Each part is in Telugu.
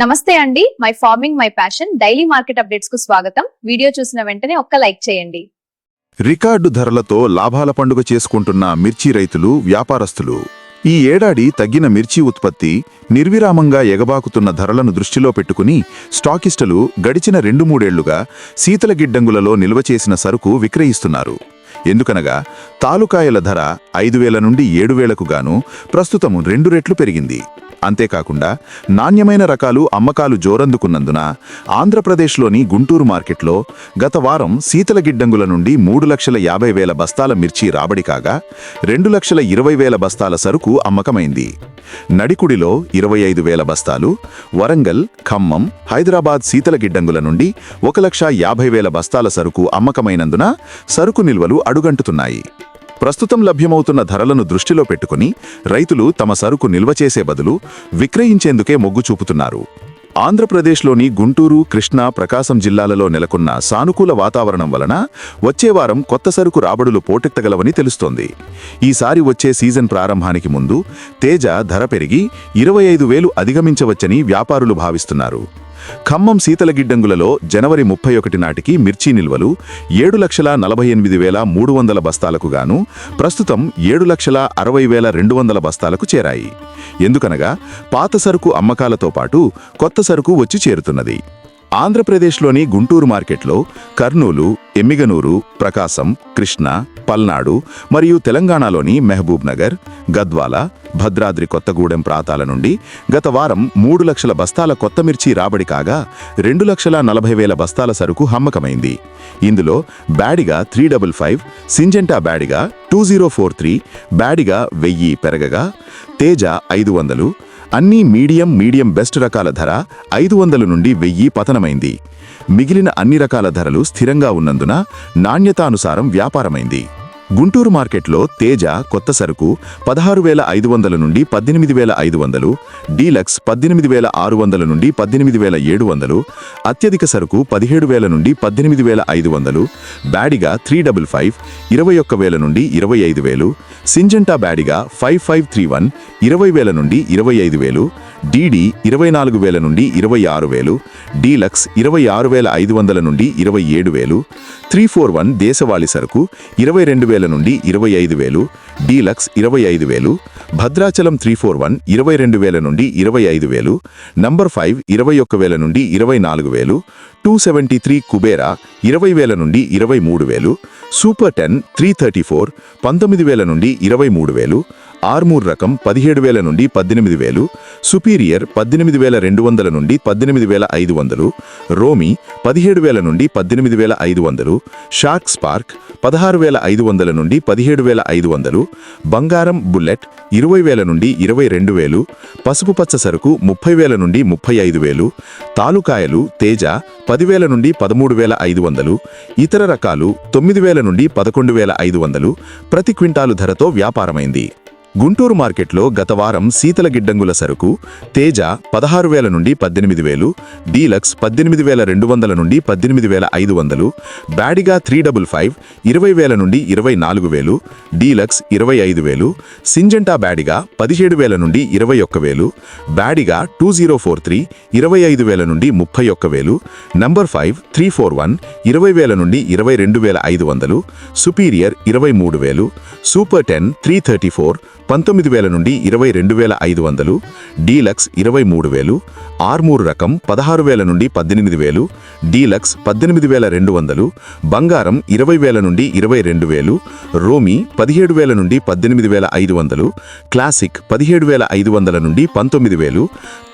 నమస్తే అండి. My farming my passion daily market అప్డేట్స్కు స్వాగతం. వీడియో చూసిన వెంటనే ఒక్క లైక్ చేయండి. రికార్డు ధరలతో లాభాల పండుగ చేసుకుంటున్న మిర్చి రైతులు వ్యాపారస్తులు. ఈ ఏడాది తగ్గిన మిర్చి ఉత్పత్తి నిర్విరామంగా ఎగబాకుతున్న ధరలను దృష్టిలో పెట్టుకుని స్టాకిస్టులు గడిచిన రెండు మూడేళ్ళుగా శీతల గిడ్డంగులలో నిల్వ చేసిన సరుకు విక్రయిస్తున్నారు. ఎందుకనగా తాలుకాయల ధర ఐదు వేల నుండి ఏడు వేలకు గాను ప్రస్తుతం రెండు రెట్లు పెరిగింది. అంతేకాకుండా నాణ్యమైన రకాలు అమ్మకాలు జోరందుకున్నందున ఆంధ్రప్రదేశ్లోని గుంటూరు మార్కెట్లో గత వారం శీతల గిడ్డంగుల నుండి మూడు లక్షల యాభై వేల బస్తాల మిర్చి రాబడి కాగా రెండు లక్షల ఇరవై వేల బస్తాల సరుకు అమ్మకమైంది. నడికుడిలో ఇరవై ఐదు వేల బస్తాలు వరంగల్ ఖమ్మం హైదరాబాద్ శీతల గిడ్డంగుల నుండి ఒక లక్ష యాభై వేల బస్తాల సరుకు అమ్మకమైనందున సరుకు నిల్వలు అడుగంటుతున్నాయి. ప్రస్తుతం లభ్యమవుతున్న ధరలను దృష్టిలో పెట్టుకుని రైతులు తమ సరుకు నిల్వ చేసే బదులు విక్రయించేందుకే మొగ్గు చూపుతున్నారు. ఆంధ్రప్రదేశ్లోని గుంటూరు కృష్ణా ప్రకాశం జిల్లాలలో నెలకొన్న సానుకూల వాతావరణం వలన వచ్చే వారం కొత్త సరుకు రాబడులు పోటెత్తగలవని తెలుస్తోంది. ఈసారి వచ్చే సీజన్ ప్రారంభానికి ముందు తేజ ధర పెరిగి ఇరవై ఐదు వేలు అధిగమించవచ్చని వ్యాపారులు భావిస్తున్నారు. ఖమ్మం శీతల గిడ్డంగులలో జనవరి ముప్పై ఒకటి నాటికి మిర్చి నిల్వలు ఏడు లక్షల నలభై ఎనిమిది వేల మూడు వందల బస్తాలకు గాను ప్రస్తుతం ఏడు లక్షల అరవై వేల రెండు వందల బస్తాలకు చేరాయి. ఎందుకనగా పాత సరుకు అమ్మకాలతో పాటు కొత్త సరుకు వచ్చి చేరుతున్నది. ఆంధ్రప్రదేశ్లోని గుంటూరు మార్కెట్లో కర్నూలు ఎమ్మిగనూరు ప్రకాశం కృష్ణ పల్నాడు మరియు తెలంగాణలోని మహబూబ్ నగర్ గద్వాల భద్రాద్రి కొత్తగూడెం ప్రాంతాల నుండి గత వారం మూడు లక్షల బస్తాల కొత్త మిర్చి రాబడి కాగా రెండు లక్షల నలభై వేల బస్తాల సరుకు హమ్మకమైంది. ఇందులో Byadgi three double five Syngenta Byadgi two zero four three Byadgi వెయ్యి పెరగగా తేజ ఐదు వందలు అన్ని మీడియం మీడియం బెస్ట్ రకాల ధర ఐదు వందల నుండి వెయ్యి పతనమైంది. మిగిలిన అన్ని రకాల ధరలు స్థిరంగా ఉన్నందున నాణ్యతానుసారం వ్యాపారమైంది. గుంటూరు మార్కెట్లో తేజ కొత్త సరుకు పదహారు వేల ఐదు వందల నుండి పద్దెనిమిది వేల ఐదు వందలు డీలక్స్ పద్దెనిమిది వేల ఆరు వందల నుండి పద్దెనిమిది వేల ఏడు వందలు అత్యధిక సరుకు పదిహేడు వేల నుండి పద్దెనిమిది వేల ఐదు వందలు బ్యాడిగా త్రీ డబుల్ ఫైవ్ ఇరవై ఒక్క వేల నుండి ఇరవై ఐదు వేలు Syngenta Byadgi five five three one ఇరవై వేల నుండి ఇరవై ఐదు వేలు డీడీ ఇరవై నాలుగు వేల నుండి ఇరవై ఆరు వేలు డీలక్స్ ఇరవై ఆరు వేల ఐదు వందల నుండి ఇరవై ఏడు వేలు త్రీ ఫోర్ వన్ దేశవాళీ సరుకు ఇరవై రెండు వేల నుండి ఇరవై ఐదు వేలు డీలక్స్ ఇరవై ఐదు వేలు భద్రాచలం త్రీ ఫోర్ వన్ ఇరవై రెండు వేల నుండి ఇరవై ఐదు వేలు నంబర్ ఫైవ్ ఇరవై ఒక్క వేల నుండి ఇరవై నాలుగు వేలు టూ సెవెంటీ త్రీ కుబేరా ఇరవై వేల నుండి ఇరవై మూడు వేలు super ten three thirty four పంతొమ్మిది వేల నుండి ఇరవై మూడు వేలు ఆర్మూర్ రకం పదిహేడు వేల నుండి పద్దెనిమిది వేలు సుపీరియర్ పద్దెనిమిది వేల రెండు వందల నుండి పద్దెనిమిది వేల ఐదు వందలు రోమి పదిహేడు వేల నుండి పద్దెనిమిది వేల ఐదు వందలు షార్క్ స్పార్క్ పదహారు వేల ఐదు వందల నుండి పదిహేడు వేల ఐదు వందలు బంగారం బుల్లెట్ ఇరవై వేల నుండి ఇరవై రెండు వేలు పసుపు పచ్చ సరుకు ముప్పై వేల నుండి ముప్పై ఐదు వేలు తాలుకాయలు తేజ పదివేల నుండి పదమూడు వేల ఐదు వందలు ఇతర రకాలు తొమ్మిది వేల నుండి పదకొండు వేల ఐదు వందలు ప్రతి క్వింటాలు ధరతో వ్యాపారమైంది. గుంటూరు మార్కెట్లో గత వారం శీతల గిడ్డంగుల సరుకు తేజ పదహారు వేల నుండి పద్దెనిమిది వేలు డీలక్స్ పద్దెనిమిది వేల రెండు వందల నుండి పద్దెనిమిది వేల ఐదు వందలు బ్యాడిగా త్రీ డబుల్ ఫైవ్ ఇరవై వేల నుండి ఇరవై నాలుగు వేలు డీలక్స్ ఇరవై ఐదు వేలు సింజెంటా బ్యాడిగా పదిహేడు వేల నుండి ఇరవై ఒక్క వేలు Byadgi two zero four three ఇరవై ఐదు వేల నుండి ముప్పై ఒక్క వేలు number five three four one ఇరవై వేల నుండి ఇరవై రెండు వేల ఐదు వందలు సుపీరియర్ ఇరవై మూడు వేలు super ten three thirty four పంతొమ్మిది వేల నుండి ఇరవై రెండు వేల ఐదు వందలు డీలక్స్ ఇరవై మూడు వేలు ఆర్మూర్ రకం పదహారు వేల నుండి పద్దెనిమిది వేలు డీలక్స్ పద్దెనిమిది వేల రెండు వందలు బంగారం ఇరవై వేల నుండి ఇరవై రెండు వేలు రోమి పదిహేడు వేల నుండి పద్దెనిమిది వేల ఐదు వందలు క్లాసిక్ పదిహేడు వేల ఐదు వందల నుండి పంతొమ్మిది వేలు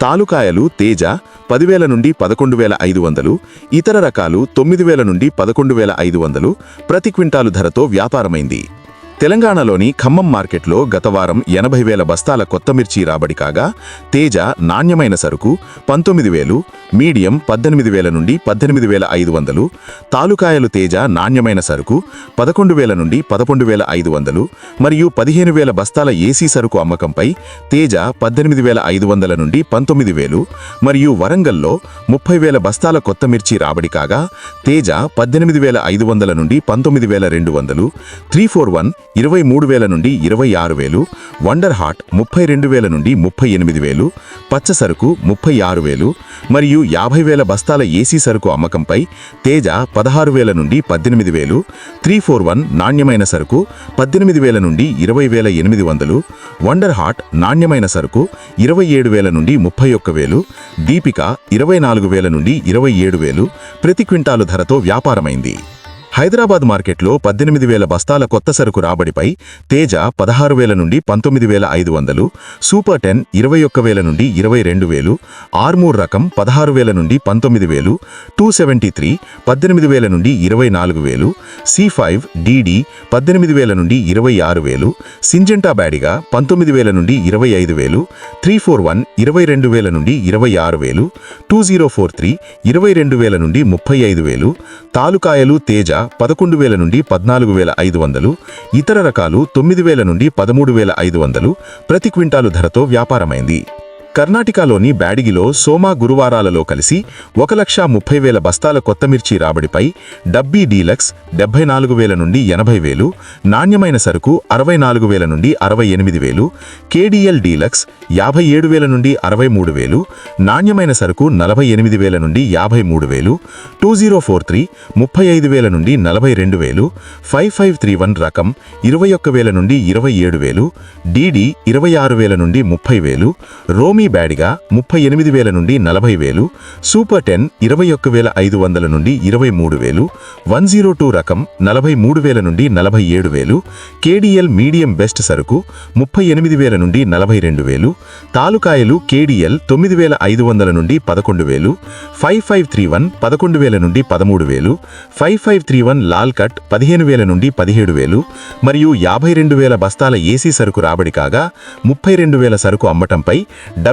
తాలుకాయలు తేజ పదివేల నుండి పదకొండు వేల ఐదు వందలు ఇతర రకాలు తొమ్మిది వేల నుండి పదకొండు వేల ఐదు వందలు ప్రతి క్వింటాలు ధరతో వ్యాపారమైంది. తెలంగాణలోని ఖమ్మం మార్కెట్లో గత వారం ఎనభై వేల బస్తాల కొత్త మిర్చి రాబడి కాగా తేజ నాణ్యమైన సరుకు పంతొమ్మిది వేలు మీడియం పద్దెనిమిది వేల నుండి పద్దెనిమిది వేల ఐదు వందలు తాలుకాయలు తేజ నాణ్యమైన సరుకు పదకొండు వేల నుండి పదకొండు వేల ఐదు వందలు మరియు పదిహేను వేల బస్తాల ఏసీ సరుకు అమ్మకంపై తేజ పద్దెనిమిది వేల ఐదు వందల నుండి పంతొమ్మిది వేలు మరియు వరంగల్లో ముప్పై వేల బస్తాల కొత్త మిర్చి రాబడి కాగా తేజ పద్దెనిమిది వేల ఐదు వందల నుండి పంతొమ్మిది వేల రెండు వందలు త్రీ ఫోర్ వన్ ఇరవై మూడు వేల నుండి ఇరవై ఆరు వేలు వండర్ హార్ట్ ముప్పై రెండు వేల నుండి ముప్పై ఎనిమిది వేలు పచ్చ సరుకు ముప్పై ఆరు వేలు మరియు యాభై వేల బస్తాల ఏసీ సరుకు అమ్మకంపై తేజ పదహారు వేల నుండి పద్దెనిమిది వేలు త్రీ ఫోర్ వన్ నాణ్యమైన సరుకు పద్దెనిమిది వేల నుండి ఇరవై వేల ఎనిమిది వందలు వండర్ హార్ట్ నాణ్యమైన సరుకు ఇరవై ఏడు వేల నుండి ముప్పై ఒక్క వేలు దీపిక ఇరవై నాలుగు వేల నుండి ఇరవై ఏడు వేలు ప్రతి క్వింటాలు ధరతో వ్యాపారమైంది. హైదరాబాద్ మార్కెట్లో పద్దెనిమిది వేల బస్తాల కొత్త సరుకు రాబడిపై తేజ పదహారు వేల నుండి పంతొమ్మిది వేల ఐదు వందలు సూపర్ టెన్ ఇరవై ఒక్క వేల నుండి ఇరవై రెండు వేలు ఆర్మూర్ రకం పదహారు వేల నుండి పంతొమ్మిది వేలు టూ సెవెంటీ త్రీ పద్దెనిమిది వేల నుండి ఇరవై నాలుగు వేలు సి ఫైవ్ డీడీ పద్దెనిమిది వేల నుండి ఇరవై ఆరు వేలు సింజెంటా బ్యాడిగా పంతొమ్మిది వేల నుండి ఇరవై ఐదు వేలు త్రీ ఫోర్ వన్ ఇరవై రెండు వేల నుండి ఇరవై ఆరు వేలు టూ జీరో ఫోర్ త్రీ ఇరవై రెండు వేల నుండి ముప్పై ఐదు వేలు తాలుకాయలు తేజ పదకొండు వేల నుండి పద్నాలుగు వేల ఐదు వందలు ఇతర రకాలు తొమ్మిది వేల నుండి పదమూడు వేల ఐదు వందలు ప్రతి క్వింటాలు ధరతో వ్యాపారమైంది. కర్ణాటకలోని బ్యాడిగిలో సోమా గురువారాలలో కలిసి ఒక లక్ష ముప్పై వేల బస్తాల కొత్తమిర్చి రాబడిపై డబ్బీ డీలక్స్ డెబ్బై నాలుగు వేల నుండి ఎనభై వేలు నాణ్యమైన సరుకు అరవై నాలుగు వేల నుండి అరవై ఎనిమిది వేలు కేడీఎల్ డీలక్స్ యాభై ఏడు వేల నుండి అరవై మూడు వేలు నాణ్యమైన సరుకు నలభై ఎనిమిది వేల నుండి యాభై మూడు వేలు టూ జీరో ఫోర్ త్రీ ముప్పై ఐదు వేల నుండి నలభై రెండు వేలు ఫైవ్ ఫైవ్ త్రీ వన్ రకం ఇరవై ఒక్క వేల నుండి ఇరవై ఏడు వేలు డీడీ ఇరవై ఆరు వేల నుండి ముప్పై వేలు రోమి బ్యాడిగా ముప్పై ఎనిమిది వేల నుండి నలభై వేలు సూపర్ టెన్ ఇరవై ఒక్క వేల ఐదు వందల నుండి ఇరవై మూడు వేలు వన్ జీరో టూ రకం నలభై మూడు వేల నుండి నలభై ఏడు వేలు కేడీఎల్ మీడియం బెస్ట్ సరుకు ముప్పై ఎనిమిది వేల నుండి నలభై రెండు వేలు తాలుకాయలు కేడీఎల్ తొమ్మిది వేల ఐదు వందల నుండి పదకొండు వేలు ఫైవ్ ఫైవ్ త్రీ వన్ పదకొండు వేల నుండి పదమూడు వేలు ఫైవ్ ఫైవ్ త్రీ వన్ లాల్ కట్ పదిహేను వేల నుండి పదిహేడు వేలు మరియు యాభై రెండు వేల బస్తాల ఏసీ సరుకు రాబడి కాగా ముప్పై రెండు వేల సరుకు అమ్మటంపై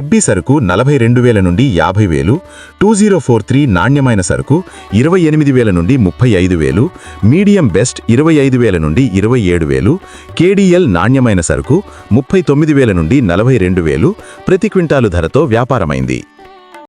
డబ్బీ సరుకు నలభై రెండు వేల నుండి యాభై వేలు టూ జీరో ఫోర్ త్రీ నాణ్యమైన సరుకు ఇరవై ఎనిమిది వేల నుండి ముప్పై ఐదు వేలు మీడియం బెస్ట్ ఇరవై ఐదు వేల నుండి ఇరవై ఏడు వేలు కేడీఎల్ నాణ్యమైన సరుకు ముప్పై తొమ్మిది వేల నుండి నలభై రెండు వేలు ప్రతి క్వింటాలు ధరతో వ్యాపారమైంది.